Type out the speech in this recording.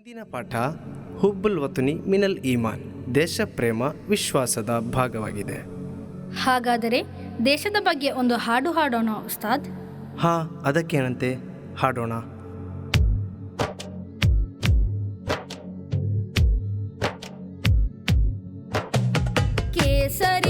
ಇಂದಿನ ಪಾಠ ಹುಬ್ಬುಲ್ ವತುನಿ ಮಿನಲ್ ಈಮಾನ್ ದೇಶ ಪ್ರೇಮ ವಿಶ್ವಾಸದ ಭಾಗವಾಗಿದೆ. ಹಾಗಾದರೆ ದೇಶದ ಬಗ್ಗೆ ಒಂದು ಹಾಡು ಹಾಡೋಣ ಉಸ್ತಾದ್? ಹಾ ಅದಕ್ಕೇನಂತೆ? ಹಾಡೋಣ. ಕೇಸರಿ